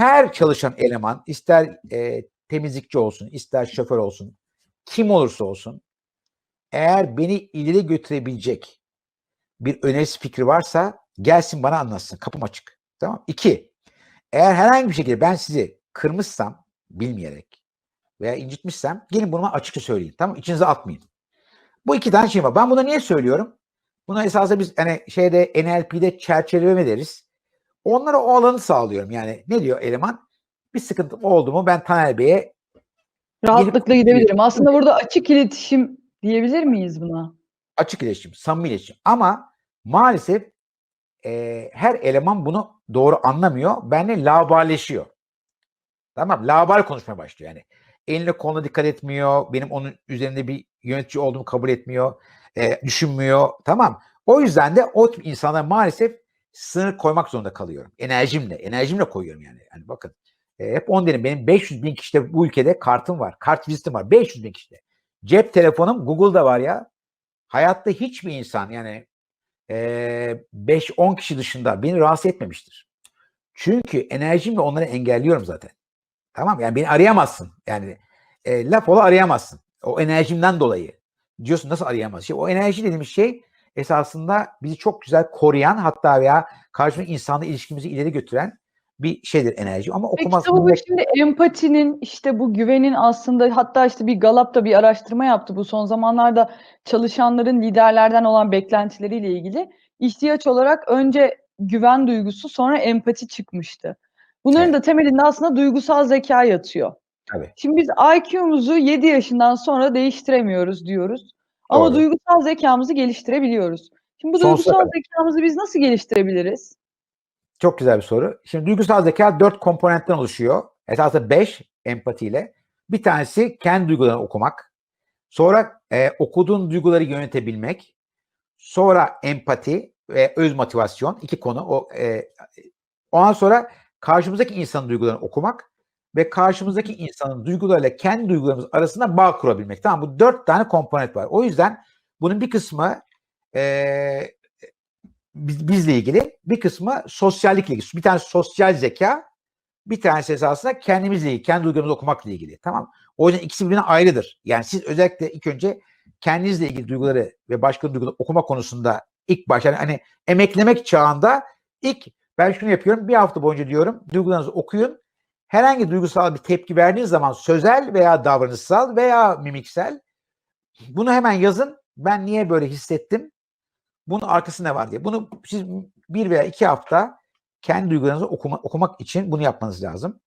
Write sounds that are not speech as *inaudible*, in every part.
her çalışan eleman ister e, temizlikçi olsun, ister şoför olsun, kim olursa olsun eğer beni ileri götürebilecek bir önerisi fikri varsa gelsin bana anlatsın. Kapım açık. Tamam. İki, eğer herhangi bir şekilde ben sizi kırmışsam bilmeyerek veya incitmişsem gelin bunu açıkça söyleyin. Tamam? İçinize atmayın. Bu iki tane şey var. Ben bunu niye söylüyorum? Buna esasında biz hani şeyde NLP'de çerçeveleme deriz. Onlara o alanı sağlıyorum. Yani ne diyor eleman? Bir sıkıntı oldu mu ben Taner Bey'e Rahatlıkla gidebilirim. Aslında burada açık iletişim diyebilir miyiz buna? açık iletişim, samimi iletişim. Ama maalesef e, her eleman bunu doğru anlamıyor. Benle laballeşiyor. Tamam labal konuşmaya başlıyor yani. Eline koluna dikkat etmiyor. Benim onun üzerinde bir yönetici olduğumu kabul etmiyor. e, düşünmüyor. Tamam. O yüzden de o tip insanlara maalesef sınır koymak zorunda kalıyorum. Enerjimle. Enerjimle koyuyorum yani. Yani bakın e, hep on derim. Benim 500 bin kişide bu ülkede kartım var. Kart vizitim var. 500 bin kişide. Cep telefonum Google'da var ya. Hayatta hiçbir insan yani e, 5-10 kişi dışında beni rahatsız etmemiştir. Çünkü enerjimle onları engelliyorum zaten. Tamam yani beni arayamazsın. Yani e, laf ola arayamazsın. O enerjimden dolayı. Diyorsun nasıl arayamazsın? İşte o enerji dediğimiz şey esasında bizi çok güzel koruyan hatta veya karşımdaki insanla ilişkimizi ileri götüren bir şeydir enerji. Ama Peki tabii bu şimdi empatinin işte bu güvenin aslında hatta işte bir Galap'ta bir araştırma yaptı bu son zamanlarda çalışanların liderlerden olan beklentileriyle ilgili ihtiyaç olarak önce güven duygusu sonra empati çıkmıştı. Bunların Evet. da temelinde aslında duygusal zeka yatıyor. Tabii. Şimdi biz IQ'muzu 7 yaşından sonra değiştiremiyoruz diyoruz. Ama Doğru. duygusal zekamızı geliştirebiliyoruz. Şimdi bu Sonsuza duygusal kadar. zekamızı biz nasıl geliştirebiliriz? Çok güzel bir soru. Şimdi duygusal zeka dört komponentten oluşuyor. Esasında beş empatiyle. Bir tanesi kendi duygularını okumak. Sonra e, okuduğun duyguları yönetebilmek. Sonra empati ve öz motivasyon. iki konu. O, e, ondan sonra karşımızdaki insanın duygularını okumak ve karşımızdaki insanın duygularıyla kendi duygularımız arasında bağ kurabilmek. Tamam bu dört tane komponent var. O yüzden bunun bir kısmı e, biz, bizle ilgili, bir kısmı sosyallikle ilgili. Bir tanesi sosyal zeka, bir tanesi esasında kendimizle ilgili, kendi duygularımızı okumakla ilgili. Tamam. O yüzden ikisi birbirine ayrıdır. Yani siz özellikle ilk önce kendinizle ilgili duyguları ve başka duyguları okuma konusunda ilk başta yani hani emeklemek çağında ilk ben şunu yapıyorum. Bir hafta boyunca diyorum duygularınızı okuyun. Herhangi duygusal bir tepki verdiğiniz zaman sözel veya davranışsal veya mimiksel bunu hemen yazın. Ben niye böyle hissettim? Bunun arkasında ne var diye. Bunu siz bir veya iki hafta kendi duygularınızı okuma, okumak için bunu yapmanız lazım.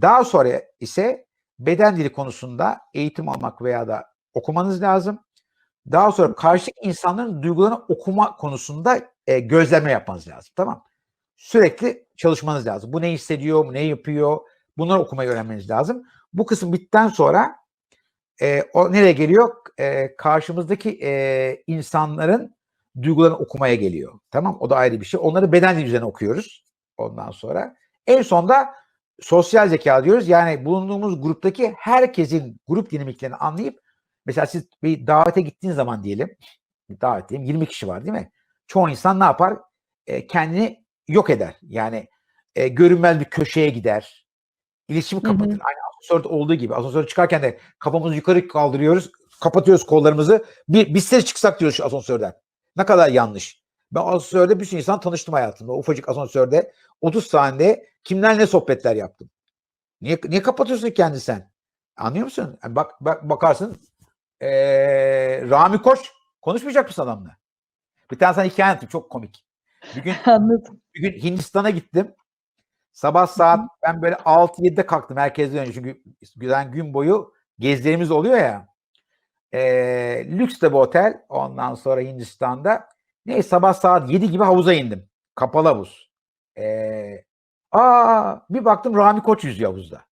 Daha sonra ise beden dili konusunda eğitim almak veya da okumanız lazım. Daha sonra karşı insanların duygularını okuma konusunda e, gözleme yapmanız lazım. Tamam. Sürekli çalışmanız lazım. Bu ne hissediyor, ne yapıyor? Bunları okumayı öğrenmeniz lazım. Bu kısım bittikten sonra e, o nereye geliyor? E, karşımızdaki e, insanların duygularını okumaya geliyor. Tamam o da ayrı bir şey. Onları beden dili üzerine okuyoruz ondan sonra. En sonda sosyal zeka diyoruz. Yani bulunduğumuz gruptaki herkesin grup dinamiklerini anlayıp mesela siz bir davete gittiğiniz zaman diyelim davet diyelim 20 kişi var değil mi? Çoğu insan ne yapar? E, kendini yok eder. Yani e, görünmez bir köşeye gider. İletişimi Hı hı. kapatır. Aynı asansörde olduğu gibi. Asansöre çıkarken de kafamızı yukarı kaldırıyoruz. Kapatıyoruz kollarımızı. Bir, biz ses çıksak diyoruz şu asansörden. Ne kadar yanlış. Ben asansörde bir sürü insan tanıştım hayatımda. Ufacık asansörde 30 saniyede kimler ne sohbetler yaptım. Niye, niye kapatıyorsun kendini sen? Anlıyor musun? Yani bak, bak bakarsın ee, Rami Koç konuşmayacak mısın adamla? Bir tane sana hikaye anlatayım. Çok komik. Bir gün *laughs* Anladım. bir gün Hindistan'a gittim. Sabah saat ben böyle 6-7'de kalktım herkesten önce. Çünkü güzel gün boyu gezilerimiz oluyor ya. Ee, lüks de bir otel. Ondan sonra Hindistan'da. Neyse sabah saat 7 gibi havuza indim. Kapalı havuz. Ee, aa, bir baktım Rami Koç yüzüyor havuzda.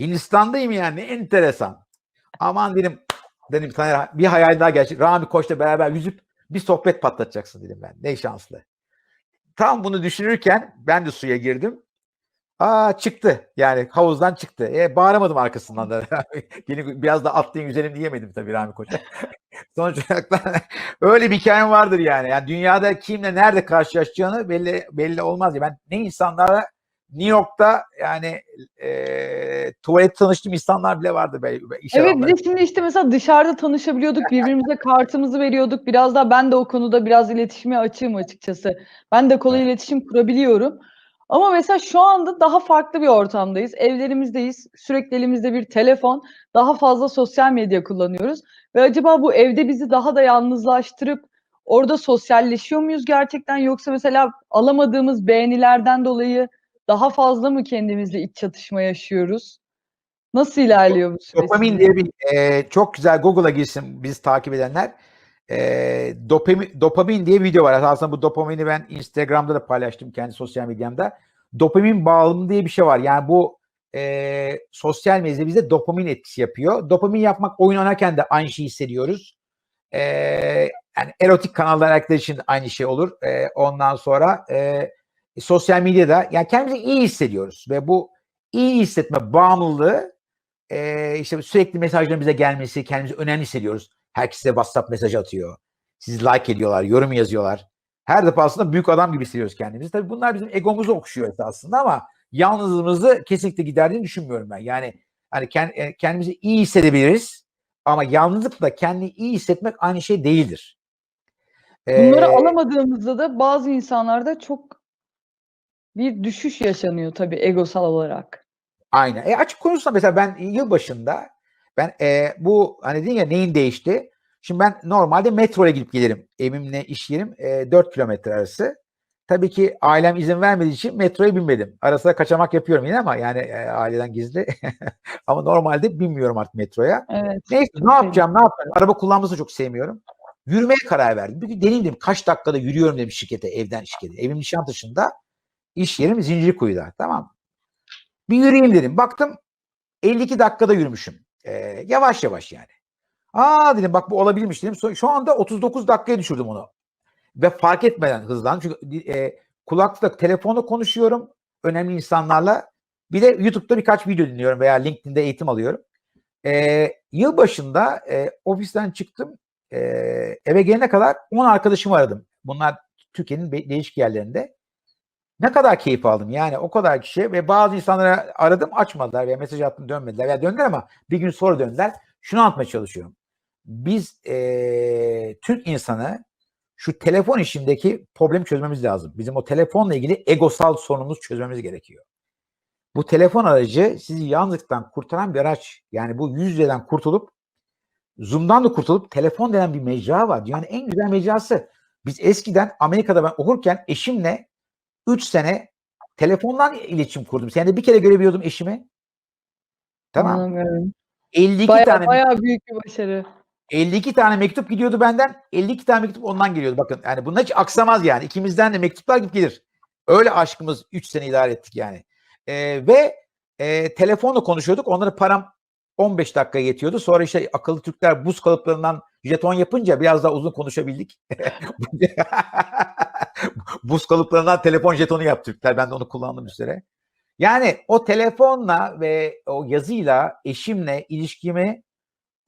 Hindistan'dayım yani. Ne enteresan. Aman dedim dedim Taner, bir hayal daha gerçek. Rami Koç'la beraber yüzüp bir sohbet patlatacaksın dedim ben. Ne şanslı. Tam bunu düşünürken ben de suya girdim. Aa çıktı. Yani havuzdan çıktı. E, bağıramadım arkasından da. *laughs* Beni biraz da atlayın güzelim diyemedim tabii Rami Koç'a. *laughs* Sonuç olarak da *laughs* öyle bir hikayem vardır yani. yani. Dünyada kimle nerede karşılaşacağını belli belli olmaz ya. Ben ne insanlara New York'ta yani e, tuvalet tanıştığım insanlar bile vardı. Be, be, iş Evet de şimdi işte mesela dışarıda tanışabiliyorduk, birbirimize kartımızı veriyorduk. Biraz daha ben de o konuda biraz iletişime açığım açıkçası. Ben de kolay Evet. iletişim kurabiliyorum. Ama mesela şu anda daha farklı bir ortamdayız. Evlerimizdeyiz. Sürekli elimizde bir telefon. Daha fazla sosyal medya kullanıyoruz. Ve acaba bu evde bizi daha da yalnızlaştırıp orada sosyalleşiyor muyuz gerçekten? Yoksa mesela alamadığımız beğenilerden dolayı daha fazla mı kendimizle iç çatışma yaşıyoruz? Nasıl ilerliyor bu süreç? Dopamin diye bir e, çok güzel Google'a girsin biz takip edenler. E, dopamin, dopamin diye video var. Aslında bu dopamini ben Instagram'da da paylaştım kendi sosyal medyamda. Dopamin bağımlılığı diye bir şey var. Yani bu e, sosyal medya bize dopamin etkisi yapıyor. Dopamin yapmak oyun oynarken de aynı şeyi hissediyoruz. E, yani erotik kanallar arkadaş için de aynı şey olur. E, ondan sonra e, sosyal medyada yani kendimizi iyi hissediyoruz ve bu iyi hissetme bağımlılığı e, işte sürekli mesajların bize gelmesi, kendimizi önemli hissediyoruz. Herkes size WhatsApp mesajı atıyor. Sizi like ediyorlar, yorum yazıyorlar. Her defasında büyük adam gibi hissediyoruz kendimizi. Tabii bunlar bizim egomuzu okşuyor aslında ama yalnızlığımızı kesinlikle giderdiğini düşünmüyorum ben. Yani hani kend- kendimizi iyi hissedebiliriz ama yalnızlıkla kendini iyi hissetmek aynı şey değildir. Bunları Ee, alamadığımızda da bazı insanlarda çok bir düşüş yaşanıyor tabii egosal olarak. Aynen. E açık konuşsam mesela ben yılbaşında ben e, bu hani dedin ya neyin değişti? Şimdi ben normalde metro ile gidip gelirim. Evimle iş yerim e, 4 kilometre arası. Tabii ki ailem izin vermediği için metroya binmedim. Arasında kaçamak yapıyorum yine ama yani e, aileden gizli. *laughs* ama normalde binmiyorum artık metroya. Evet. Neyse ne yapacağım ne yapacağım? Araba kullanması çok sevmiyorum. Yürümeye karar verdim. Bir gün deneyeyim dedim. Kaç dakikada yürüyorum dedim şirkete, evden şirkete. Evim Nişantaşı'nda, iş yerim Zincirlikuyu'da. Tamam? Bir yürüyeyim dedim. Baktım 52 dakikada yürümüşüm. Ee, yavaş yavaş yani. Aa dedim bak bu olabilirmiş dedim. Şu anda 39 dakikaya düşürdüm onu. Ve fark etmeden hızlandım. Çünkü e, kulaklıkla telefonla konuşuyorum. Önemli insanlarla. Bir de YouTube'da birkaç video dinliyorum veya LinkedIn'de eğitim alıyorum. Ee, yılbaşında e, ofisten çıktım. E, eve gelene kadar 10 arkadaşımı aradım. Bunlar Türkiye'nin değişik yerlerinde. Ne kadar keyif aldım yani o kadar kişi ve bazı insanlara aradım açmadılar veya mesaj attım dönmediler veya döndüler ama bir gün sonra döndüler. Şunu anlatmaya çalışıyorum. Biz eee, Türk insanı şu telefon işindeki problemi çözmemiz lazım. Bizim o telefonla ilgili egosal sorunumuzu çözmemiz gerekiyor. Bu telefon aracı sizi yalnızlıktan kurtaran bir araç. Yani bu yüz yüzeden kurtulup Zoom'dan da kurtulup telefon denen bir mecra var. Dünyanın en güzel mecrası. Biz eskiden Amerika'da ben okurken eşimle 3 sene telefondan iletişim kurdum. Senede bir kere görebiliyordum eşimi. Tamam. Anlamıyorum. 52 Baya tane baya büyük bir başarı. 52 tane mektup gidiyordu benden. 52 tane mektup ondan geliyordu. Bakın yani bunlar hiç aksamaz yani. İkimizden de mektuplar gidip gelir. Öyle aşkımız 3 sene idare ettik yani. Ee, ve e, telefonla konuşuyorduk. Onlara param 15 dakika yetiyordu. Sonra işte akıllı Türkler buz kalıplarından jeton yapınca biraz daha uzun konuşabildik. *laughs* buz kalıplarından telefon jetonu yaptı Türkler. Ben de onu kullandım bir süre. Yani o telefonla ve o yazıyla eşimle ilişkimi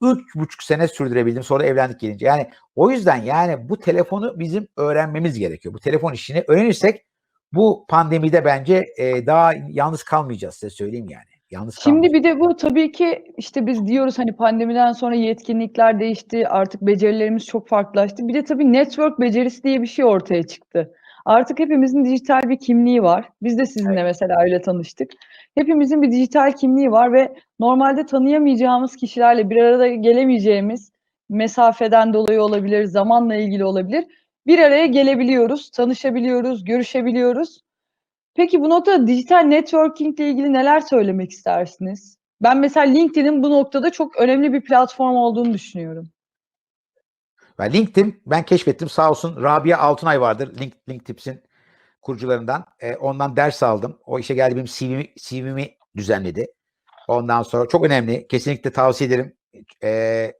üç buçuk sene sürdürebildim. Sonra evlendik gelince. Yani o yüzden yani bu telefonu bizim öğrenmemiz gerekiyor. Bu telefon işini öğrenirsek bu pandemide bence e, daha yalnız kalmayacağız size söyleyeyim yani. Yalnız Şimdi kalmayacağız. bir de bu tabii ki işte biz diyoruz hani pandemiden sonra yetkinlikler değişti, artık becerilerimiz çok farklılaştı. Bir de tabii network becerisi diye bir şey ortaya çıktı. Artık hepimizin dijital bir kimliği var. Biz de sizinle mesela öyle tanıştık. Hepimizin bir dijital kimliği var ve normalde tanıyamayacağımız kişilerle bir arada gelemeyeceğimiz mesafeden dolayı olabilir, zamanla ilgili olabilir. Bir araya gelebiliyoruz, tanışabiliyoruz, görüşebiliyoruz. Peki bu noktada dijital networking ile ilgili neler söylemek istersiniz? Ben mesela LinkedIn'in bu noktada çok önemli bir platform olduğunu düşünüyorum. Ben LinkedIn ben keşfettim sağ olsun Rabia Altunay vardır Link, LinkedIps'in kurucularından. E, ondan ders aldım. O işe geldi benim CV'mi, CV'mi düzenledi. Ondan sonra çok önemli. Kesinlikle tavsiye ederim. E,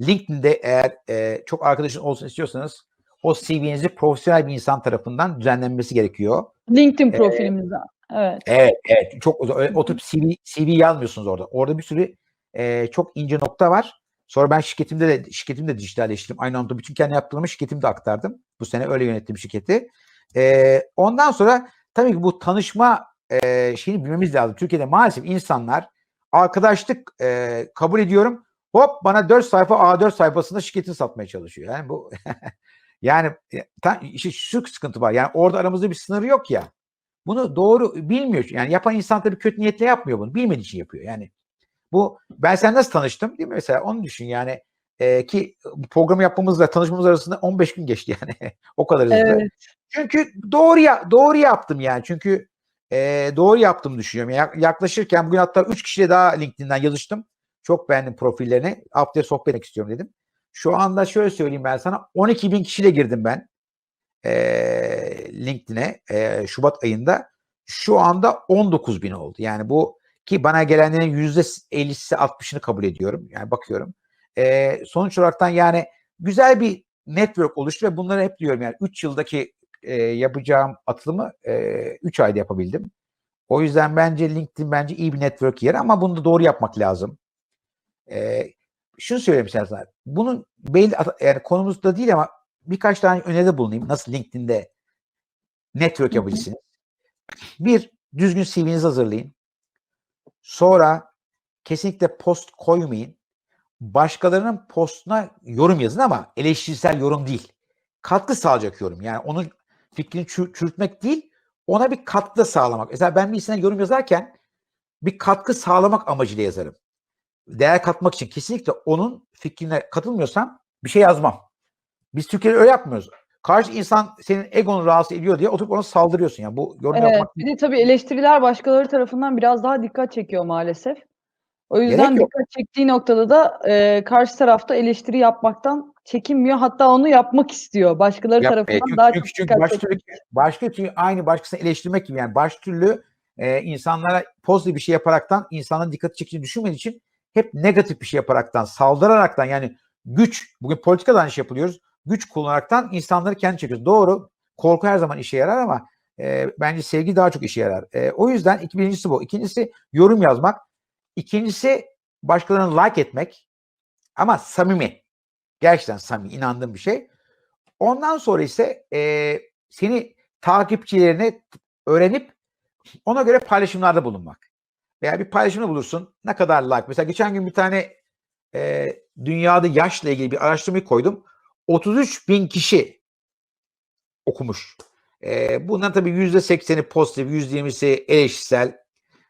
LinkedIn'de eğer e, çok arkadaşın olsun istiyorsanız o CV'nizi profesyonel bir insan tarafından düzenlenmesi gerekiyor. LinkedIn profilimizden. Evet. Evet, evet. Çok uzun. Oturup CV, CV yazmıyorsunuz orada. Orada bir sürü e, çok ince nokta var. Sonra ben şirketimde de şirketimi de dijitalleştirdim. Aynı anda bütün kendi yaptığımı şirketimi de aktardım. Bu sene öyle yönettim şirketi. E, ondan sonra tabii ki bu tanışma e, şeyini bilmemiz lazım. Türkiye'de maalesef insanlar arkadaşlık e, kabul ediyorum. Hop bana 4 sayfa A4 sayfasında şirketini satmaya çalışıyor. Yani bu *laughs* yani e, ta, işte şu sıkıntı var. Yani orada aramızda bir sınırı yok ya. Bunu doğru bilmiyor. Yani yapan insan tabii kötü niyetle yapmıyor bunu. Bilmediği için yapıyor. Yani bu ben sen nasıl tanıştım değil mi mesela onu düşün yani e, ki programı yapmamızla tanışmamız arasında 15 gün geçti yani *laughs* o kadar hızlı. Evet. Çünkü doğru ya doğru yaptım yani çünkü e, doğru yaptım düşünüyorum. Ya- Yaklaşırken bugün hatta 3 kişiyle daha LinkedIn'den yazıştım. Çok beğendim profillerini. Haftaya sohbet etmek istiyorum dedim. Şu anda şöyle söyleyeyim ben sana 12 bin kişiyle girdim ben e, LinkedIn'e e, Şubat ayında. Şu anda 19 bin oldu. Yani bu ki bana gelenlerin %50'si 60'ını kabul ediyorum. Yani bakıyorum. E, sonuç olaraktan yani güzel bir network oluştu ve bunları hep diyorum yani 3 yıldaki e, yapacağım atılımı 3 ayda yapabildim. O yüzden bence LinkedIn bence iyi bir network yeri ama bunu da doğru yapmak lazım. E, şunu sana. sana. Bunun belli yani konumuzda değil ama birkaç tane öneride bulunayım. Nasıl LinkedIn'de network yapabilirsiniz? Bir, düzgün CV'nizi hazırlayın. Sonra kesinlikle post koymayın. Başkalarının postuna yorum yazın ama eleştirisel yorum değil. Katkı sağlayacak yorum. Yani onun fikrini çür- çürütmek değil, ona bir katkı sağlamak. Mesela ben birisine yorum yazarken bir katkı sağlamak amacıyla yazarım. Değer katmak için kesinlikle onun fikrine katılmıyorsam bir şey yazmam. Biz Türkiye'de öyle yapmıyoruz. Karşı insan senin egonu rahatsız ediyor diye oturup ona saldırıyorsun. Yani bu yorum Evet. yapmak Bir de tabii eleştiriler başkaları tarafından biraz daha dikkat çekiyor maalesef. O Gerek yüzden yok. dikkat çektiği noktada da e, karşı tarafta eleştiri yapmaktan çekinmiyor. Hatta onu yapmak istiyor. Başkaları Yap- e, tarafından çünkü, daha çünkü, çok çünkü dikkat başka çekiyor. türlü, başka türlü aynı başkasını eleştirmek gibi yani baş türlü e, insanlara pozitif bir şey yaparaktan insanların dikkati çekeceğini düşünmediği için hep negatif bir şey yaparaktan saldıraraktan yani güç bugün politikada aynı şey yapılıyoruz güç kullanaraktan insanları kendi çekiyoruz. Doğru korku her zaman işe yarar ama e, bence sevgi daha çok işe yarar. E, o yüzden iki, birincisi bu. İkincisi yorum yazmak. İkincisi başkalarını like etmek ama samimi. Gerçekten samimi inandığım bir şey. Ondan sonra ise e, seni takipçilerini öğrenip ona göre paylaşımlarda bulunmak. Veya bir paylaşımda bulursun. Ne kadar like. Mesela geçen gün bir tane e, dünyada yaşla ilgili bir araştırmayı koydum. 33 bin kişi okumuş. E, bundan tabii %80'i pozitif, %20'si eleştirisel.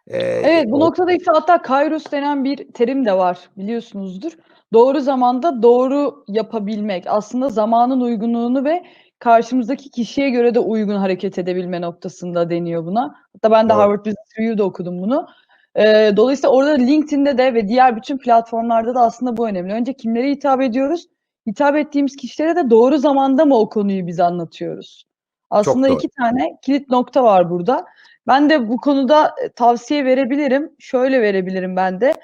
E, Evet bu o- noktada ise hatta Kairos denen bir terim de var biliyorsunuzdur. Doğru zamanda doğru yapabilmek. Aslında zamanın uygunluğunu ve karşımızdaki kişiye göre de uygun hareket edebilme noktasında deniyor buna. Hatta ben de Doğru. Harvard Business Review'da okudum bunu. Ee, dolayısıyla orada LinkedIn'de de ve diğer bütün platformlarda da aslında bu önemli. Önce kimlere hitap ediyoruz? Hitap ettiğimiz kişilere de doğru zamanda mı o konuyu biz anlatıyoruz? Aslında iki tane kilit nokta var burada. Ben de bu konuda e, tavsiye verebilirim. Şöyle verebilirim ben de.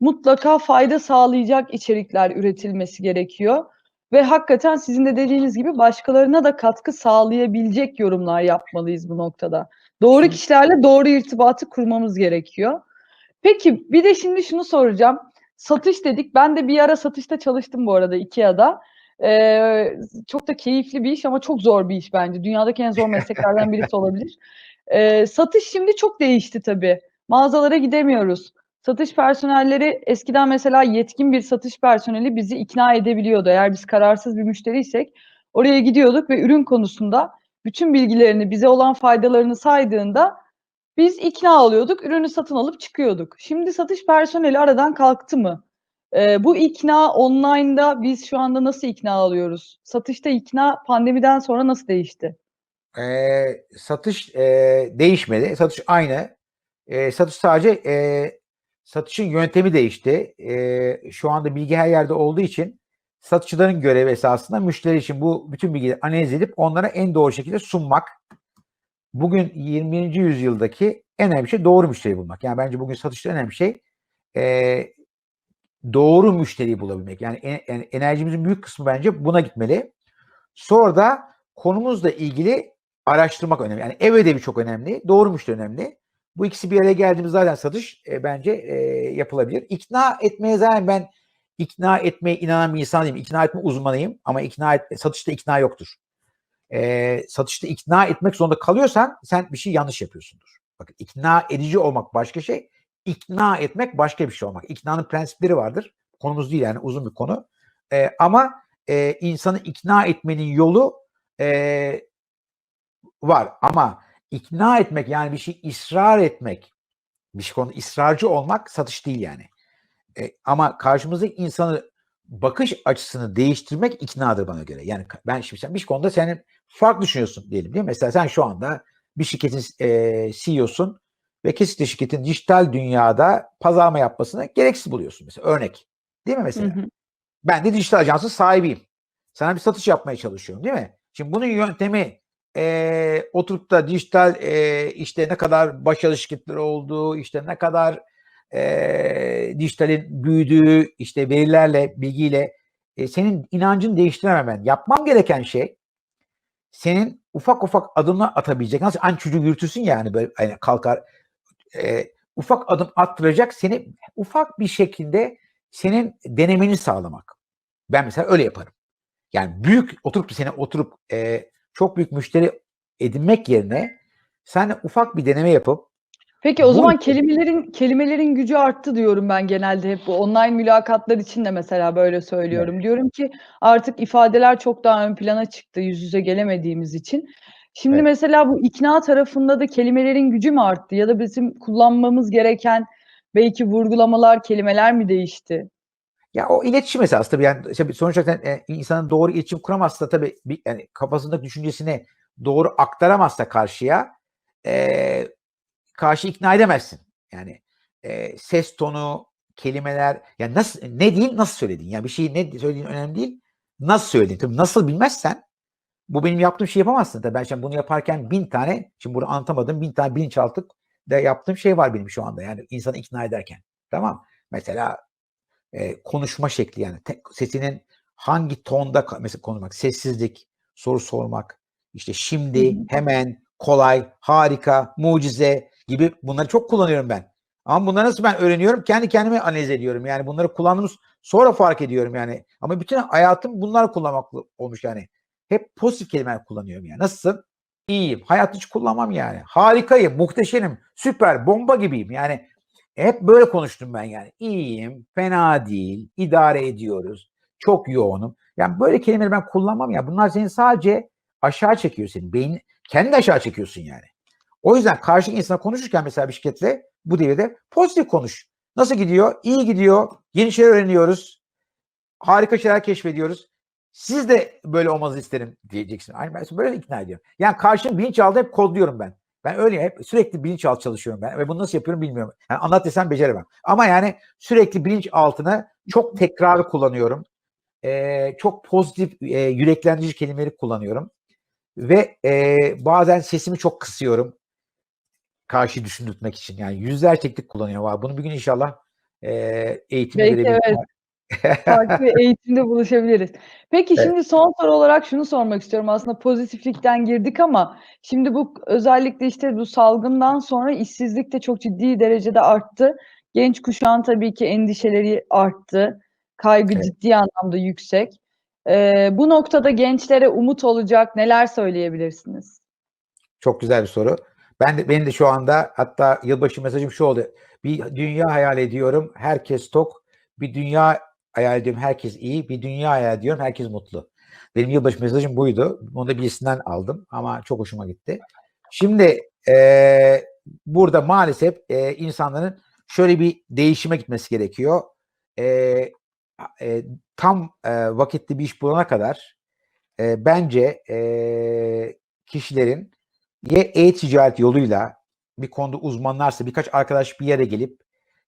Mutlaka fayda sağlayacak içerikler üretilmesi gerekiyor. Ve hakikaten sizin de dediğiniz gibi başkalarına da katkı sağlayabilecek yorumlar yapmalıyız bu noktada. Doğru kişilerle doğru irtibatı kurmamız gerekiyor. Peki bir de şimdi şunu soracağım. Satış dedik. Ben de bir ara satışta çalıştım bu arada Ikea'da. Ee, çok da keyifli bir iş ama çok zor bir iş bence. Dünyadaki en zor *laughs* mesleklerden birisi olabilir. Ee, satış şimdi çok değişti tabii. Mağazalara gidemiyoruz. Satış personelleri eskiden mesela yetkin bir satış personeli bizi ikna edebiliyordu. Eğer biz kararsız bir müşteriysek oraya gidiyorduk ve ürün konusunda bütün bilgilerini, bize olan faydalarını saydığında biz ikna oluyorduk, ürünü satın alıp çıkıyorduk. Şimdi satış personeli aradan kalktı mı? Ee, bu ikna online'da biz şu anda nasıl ikna alıyoruz? Satışta ikna pandemiden sonra nasıl değişti? E, satış e, değişmedi. Satış aynı. E, satış sadece e, satışın yöntemi değişti. E, şu anda bilgi her yerde olduğu için satıcıların görevi esasında müşteri için bu bütün bilgileri analiz edip onlara en doğru şekilde sunmak. Bugün 21. yüzyıldaki en önemli şey doğru müşteri bulmak. Yani bence bugün satışta en önemli şey e, doğru müşteriyi bulabilmek. Yani en- en- enerjimizin büyük kısmı bence buna gitmeli. Sonra da konumuzla ilgili araştırmak önemli. Yani ev ödevi çok önemli. Doğru müşteri önemli. Bu ikisi bir araya geldiğimiz zaten satış e, bence e, yapılabilir. İkna etmeye zaten ben ikna etmeye inanan bir insan değilim. İkna etme uzmanıyım ama ikna et, satışta ikna yoktur. E, satışta ikna etmek zorunda kalıyorsan sen bir şey yanlış yapıyorsundur. Bakın ikna edici olmak başka şey, ikna etmek başka bir şey olmak. İknanın prensipleri vardır. Konumuz değil yani uzun bir konu. E, ama e, insanı ikna etmenin yolu e, var. Ama ikna etmek yani bir şey ısrar etmek, bir şey konu ısrarcı olmak satış değil yani. E, ama karşımızdaki insanı bakış açısını değiştirmek iknadır bana göre. Yani ben şimdi sen bir konuda senin farklı düşünüyorsun diyelim değil mi? Mesela sen şu anda bir şirketin e, CEO'sun ve kesinlikle şirketin dijital dünyada pazarlama yapmasını gereksiz buluyorsun mesela örnek. Değil mi Hı mesela? hı. Ben de dijital ajansın sahibiyim. Sana bir satış yapmaya çalışıyorum değil mi? Şimdi bunun yöntemi e, oturup da dijital e, işte ne kadar başarılı şirketler olduğu, işte ne kadar e, dijitalin büyüdüğü, işte verilerle, bilgiyle e, senin inancını değiştirememen. Yapmam gereken şey senin ufak ufak adımlar atabilecek. Nasıl aynı çocuğu yürütürsün yani böyle hani kalkar e, ufak adım attıracak seni ufak bir şekilde senin denemeni sağlamak. Ben mesela öyle yaparım. Yani büyük oturup seni oturup e, çok büyük müşteri edinmek yerine sen ufak bir deneme yapıp Peki o Bu zaman kelimelerin kelimelerin gücü arttı diyorum ben genelde hep bu online mülakatlar için de mesela böyle söylüyorum. Diyorum ki artık ifadeler çok daha ön plana çıktı yüz yüze gelemediğimiz için. Şimdi Evet. mesela bu ikna tarafında da kelimelerin gücü mü arttı ya da bizim kullanmamız gereken belki vurgulamalar, kelimeler mi değişti? Ya o iletişim esası tabii yani işte sonuç olarak e, insanın doğru iletişim kuramazsa tabii bir, yani kafasındaki düşüncesini doğru aktaramazsa karşıya e, karşı ikna edemezsin. Yani e, ses tonu, kelimeler yani nasıl ne değil nasıl söyledin? Yani bir şeyi ne söylediğin önemli değil. Nasıl söyledin? Tabii nasıl bilmezsen bu benim yaptığım şey yapamazsın. Tabii ben şimdi bunu yaparken bin tane şimdi burada anlatamadığım bin tane bilinçaltı da yaptığım şey var benim şu anda. Yani insanı ikna ederken. Tamam. Mesela e, konuşma şekli yani tek, sesinin hangi tonda mesela konuşmak, sessizlik, soru sormak, işte şimdi, hemen, kolay, harika, mucize gibi bunları çok kullanıyorum ben. Ama bunları nasıl ben öğreniyorum? Kendi kendime analiz ediyorum. Yani bunları kullandığımız sonra fark ediyorum yani. Ama bütün hayatım bunlar kullanmakla olmuş yani. Hep pozitif kelimeler kullanıyorum yani. Nasılsın? İyiyim. Hayat hiç kullanmam yani. Harikayım, muhteşemim, süper, bomba gibiyim. Yani hep böyle konuştum ben yani. İyiyim, fena değil, idare ediyoruz, çok yoğunum. Yani böyle kelimeleri ben kullanmam ya. Bunlar seni sadece aşağı çekiyor senin. Beyin, kendi aşağı çekiyorsun yani. O yüzden karşı insana konuşurken mesela bir şirketle bu devirde pozitif konuş. Nasıl gidiyor? İyi gidiyor. Yeni şeyler öğreniyoruz. Harika şeyler keşfediyoruz. Siz de böyle olmanızı isterim diyeceksin. Aynı ben böyle ikna ediyorum. Yani karşım bilinçaltı hep kodluyorum ben. Ben öyle hep sürekli bilinçaltı çalışıyorum ben ve bunu nasıl yapıyorum bilmiyorum. Yani anlat desem beceremem. Ama yani sürekli bilinçaltını çok tekrarı kullanıyorum. Ee, çok pozitif e, yüreklendirici kelimeleri kullanıyorum. Ve e, bazen sesimi çok kısıyorum. Karşı düşündürtmek için. Yani yüzler teknik kullanıyor var. Bunu bir gün inşallah e, eğitimde Belki evet. Farklı eğitimde buluşabiliriz. Peki Evet. şimdi son soru olarak şunu sormak istiyorum. Aslında pozitiflikten girdik ama şimdi bu özellikle işte bu salgından sonra işsizlik de çok ciddi derecede arttı. Genç kuşağın tabii ki endişeleri arttı. Kaygı Evet. ciddi anlamda yüksek. Ee, bu noktada gençlere umut olacak neler söyleyebilirsiniz? Çok güzel bir soru. Ben de benim de şu anda hatta yılbaşı mesajım şu oldu. Bir dünya hayal ediyorum. Herkes tok. Bir dünya hayal ediyorum. Herkes iyi. Bir dünya hayal ediyorum. Herkes mutlu. Benim yılbaşı mesajım buydu. Onu da birisinden aldım ama çok hoşuma gitti. Şimdi eee, burada maalesef eee, insanların şöyle bir değişime gitmesi gerekiyor. Eee, e, tam e, vakitli bir iş bulana kadar e, bence e, kişilerin ya e-ticaret yoluyla bir konuda uzmanlarsa birkaç arkadaş bir yere gelip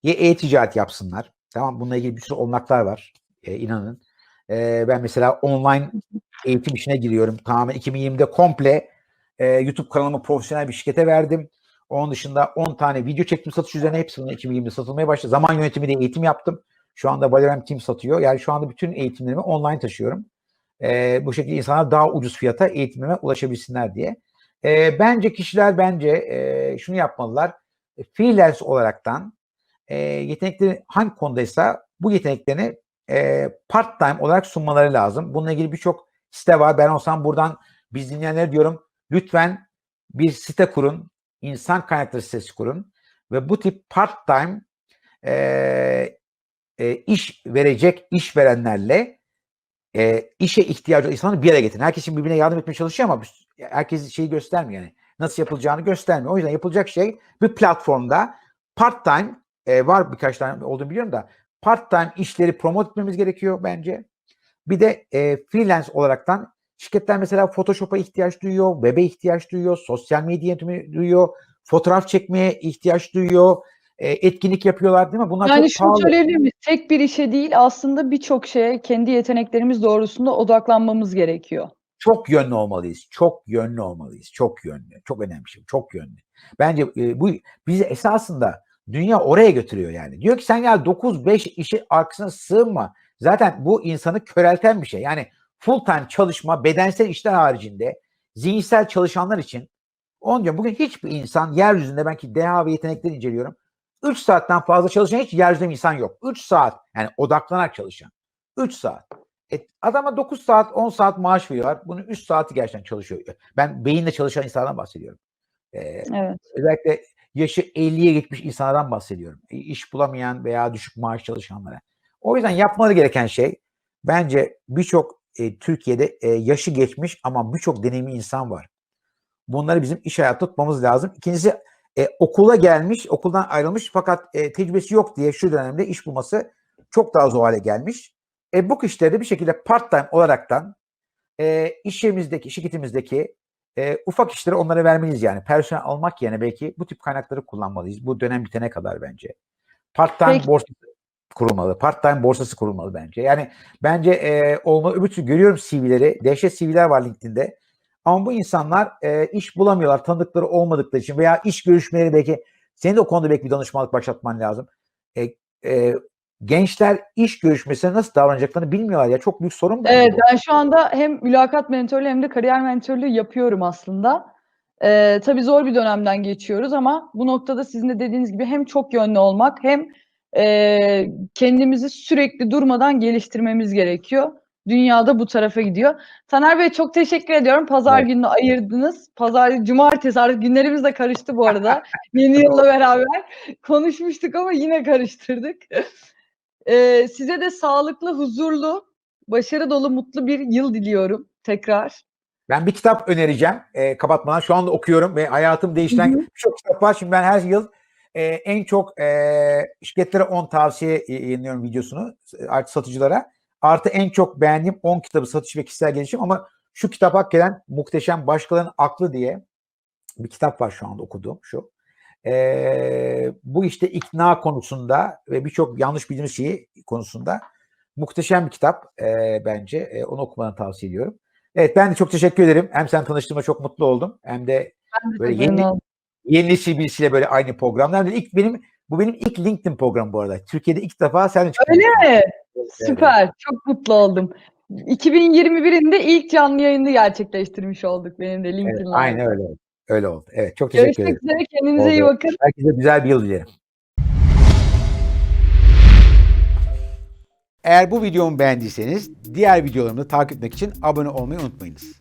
ya e-ticaret yapsınlar. Tamam bununla ilgili bir sürü olanaklar var. E, inanın. E, ben mesela online eğitim işine giriyorum. Tamamen 2020'de komple e, YouTube kanalımı profesyonel bir şirkete verdim. Onun dışında 10 tane video çektim satış üzerine. Hepsi bunun 2020'de satılmaya başladı. Zaman yönetimi de eğitim yaptım. Şu anda Valorem Team satıyor. Yani şu anda bütün eğitimlerimi online taşıyorum. E, bu şekilde insanlar daha ucuz fiyata eğitimime ulaşabilsinler diye. E, bence kişiler bence e, şunu yapmalılar. E, freelance olaraktan e, yetenekleri hangi konudaysa bu yeteneklerini e, part time olarak sunmaları lazım. Bununla ilgili birçok site var. Ben olsam buradan biz dinleyenlere diyorum lütfen bir site kurun, insan kaynakları sitesi kurun ve bu tip part-time e, e, iş verecek işverenlerle e, işe ihtiyacı olan insanları bir araya getirin. Herkes birbirine yardım etmeye çalışıyor ama herkes şeyi göstermiyor yani. Nasıl yapılacağını göstermiyor. O yüzden yapılacak şey bir platformda part-time e, var birkaç tane olduğunu biliyorum da part-time işleri promote etmemiz gerekiyor bence. Bir de e, freelance olaraktan şirketler mesela Photoshop'a ihtiyaç duyuyor, web'e ihtiyaç duyuyor, sosyal medya yönetimi duyuyor, fotoğraf çekmeye ihtiyaç duyuyor, e, etkinlik yapıyorlar değil mi? Bunlar Yani çok şunu pahalı. söyleyebilir miyiz? Tek bir işe değil aslında birçok şeye kendi yeteneklerimiz doğrultusunda odaklanmamız gerekiyor. Çok yönlü olmalıyız. Çok yönlü olmalıyız. Çok yönlü. Çok önemli şey. Çok yönlü. Bence e, bu bizi esasında dünya oraya götürüyor yani. Diyor ki sen ya 9-5 işi arkasına sığınma. Zaten bu insanı körelten bir şey. Yani full time çalışma bedensel işler haricinde zihinsel çalışanlar için onu diyorum bugün hiçbir insan yeryüzünde ben ki deha ve yetenekleri inceliyorum. 3 saatten fazla çalışan hiç yeryüzünde insan yok. 3 saat yani odaklanarak çalışan. 3 saat. E, adama 9 saat 10 saat maaş veriyorlar. Bunun 3 saati gerçekten çalışıyor. Ben beyinle çalışan insanlardan bahsediyorum. Ee, Evet. özellikle yaşı 50'ye gitmiş insanlardan bahsediyorum. E, iş bulamayan veya düşük maaş çalışanlara. O yüzden yapmaları gereken şey bence birçok e, Türkiye'de e, yaşı geçmiş ama birçok deneyimli insan var. Bunları bizim iş hayatı tutmamız lazım. İkincisi e, okula gelmiş, okuldan ayrılmış fakat e, tecrübesi yok diye şu dönemde iş bulması çok daha zor hale gelmiş. E, bu kişileri de bir şekilde part-time olaraktan e, iş yerimizdeki, şirketimizdeki e, ufak işleri onlara vermeliyiz yani. Personel almak yerine belki bu tip kaynakları kullanmalıyız. Bu dönem bitene kadar bence. Part-time Peki. borsası kurulmalı. Part-time borsası kurulmalı bence. Yani bence e, olmalı. Öbür türlü görüyorum CV'leri. Dehşet CV'ler var LinkedIn'de. Ama bu insanlar e, iş bulamıyorlar. Tanıdıkları olmadıkları için veya iş görüşmeleri belki senin de o konuda belki bir danışmanlık başlatman lazım. E, e, gençler iş görüşmesine nasıl davranacaklarını bilmiyorlar ya. Çok büyük sorun Evet ben şu anda hem mülakat mentörlüğü hem de kariyer mentörlüğü yapıyorum aslında. Ee, tabii zor bir dönemden geçiyoruz ama bu noktada sizin de dediğiniz gibi hem çok yönlü olmak hem e, kendimizi sürekli durmadan geliştirmemiz gerekiyor. Dünyada bu tarafa gidiyor. Taner Bey çok teşekkür ediyorum. Pazar Evet. gününü ayırdınız. Pazar, cumartesi artık günlerimiz de karıştı bu arada. *laughs* Yeni yılla beraber konuşmuştuk ama yine karıştırdık. Ee, size de sağlıklı, huzurlu, başarı dolu, mutlu bir yıl diliyorum tekrar. Ben bir kitap önereceğim e, kapatmadan. Şu anda okuyorum ve hayatım değiştiren birçok kitap var. Şimdi ben her yıl e, en çok e, şirketlere 10 tavsiye yayınlıyorum videosunu artı satıcılara. Artı en çok beğendiğim 10 kitabı satış ve kişisel gelişim ama şu kitap hakikaten muhteşem başkalarının aklı diye bir kitap var şu anda okuduğum şu. E, bu işte ikna konusunda ve birçok yanlış bildiğimiz şeyi konusunda muhteşem bir kitap e, bence. E, onu okumanı tavsiye ediyorum. Evet ben de çok teşekkür ederim. Hem sen tanıştığıma çok mutlu oldum. Hem de Ben de Böyle yeni- oldum. yeni nesil birisiyle böyle aynı programda. Hem de ilk benim bu benim ilk LinkedIn programı bu arada. Türkiye'de ilk defa sen çıktın. Öyle mi? Evet. Süper. Çok mutlu oldum. 2021'in de ilk canlı yayını gerçekleştirmiş olduk benim de Evet, LinkedIn Live. aynen öyle. Öyle oldu. Evet çok teşekkür Görüşmek ederim. üzere. Kendinize iyi Oldu. bakın. Herkese güzel bir yıl dilerim. Eğer bu videomu beğendiyseniz diğer videolarımı takip etmek için abone olmayı unutmayınız.